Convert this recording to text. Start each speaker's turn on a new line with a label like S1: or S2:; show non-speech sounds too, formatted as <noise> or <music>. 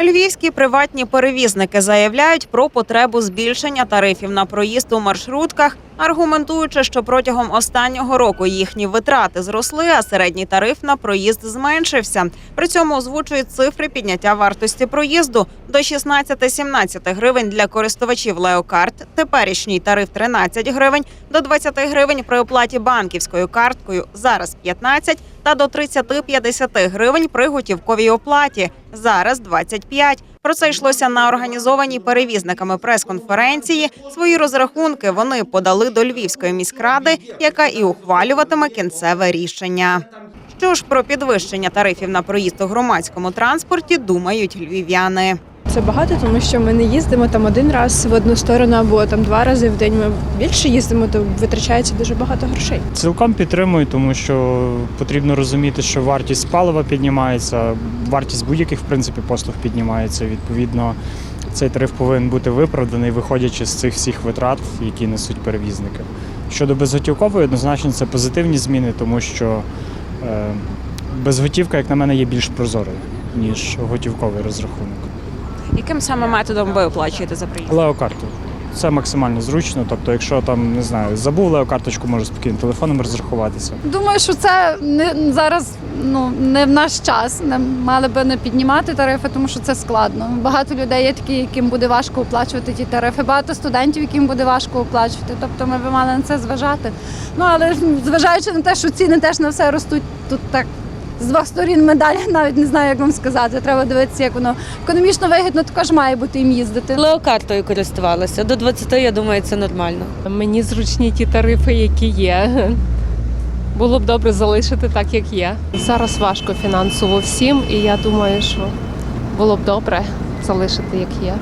S1: Львівські приватні перевізники заявляють про потребу збільшення тарифів на проїзд у маршрутках, аргументуючи, що протягом останнього року їхні витрати зросли, а середній тариф на проїзд зменшився. При цьому озвучують цифри підняття вартості проїзду до 16-17 гривень для користувачів Леокарт. Теперішній тариф 13 гривень, до 20 гривень при оплаті банківською карткою зараз 15 та до 30-50 гривень при готівковій оплаті зараз 25. Про це йшлося на організованій перевізниками прес-конференції. Свої розрахунки вони подали до Львівської міськради, яка і ухвалюватиме кінцеве рішення. Що ж про підвищення тарифів на проїзд у громадському транспорті думають львів'яни.
S2: Це багато, тому що ми не їздимо там один раз в одну сторону або там два рази в день. Ми більше їздимо, то витрачається дуже багато грошей.
S3: Цілком підтримую, тому що потрібно розуміти, що вартість палива піднімається, вартість будь-яких в принципі послуг піднімається. Відповідно, цей тариф повинен бути виправданий, виходячи з цих всіх витрат, які несуть перевізники. Щодо безготівкової, однозначно це позитивні зміни, тому що е, безготівка, як на мене, є більш прозорою, ніж готівковий розрахунок.
S1: Яким саме методом ви оплачуєте за проїзд?
S3: Леокарту. Це максимально зручно. Тобто, якщо там не знаю, забув леокарточку, можу спокійно телефоном розрахуватися.
S4: Думаю, що це не зараз ну не в наш час. Не мали би не піднімати тарифи, тому що це складно. Багато людей є такі, яким буде важко оплачувати ті тарифи. Багато студентів, яким буде важко оплачувати. Тобто ми б мали на це зважати. Ну але зважаючи на те, що ціни теж на все ростуть, тут так. З двох сторін медалі <laughs> навіть не знаю, як вам сказати. Треба дивитися, як воно економічно вигідно також має бути їм їздити.
S5: Леокартою користувалася. До 20, я думаю, це нормально.
S6: Мені зручні ті тарифи, які є. Було б добре залишити так, як є. Зараз важко фінансово всім, і я думаю, що було б добре залишити як є.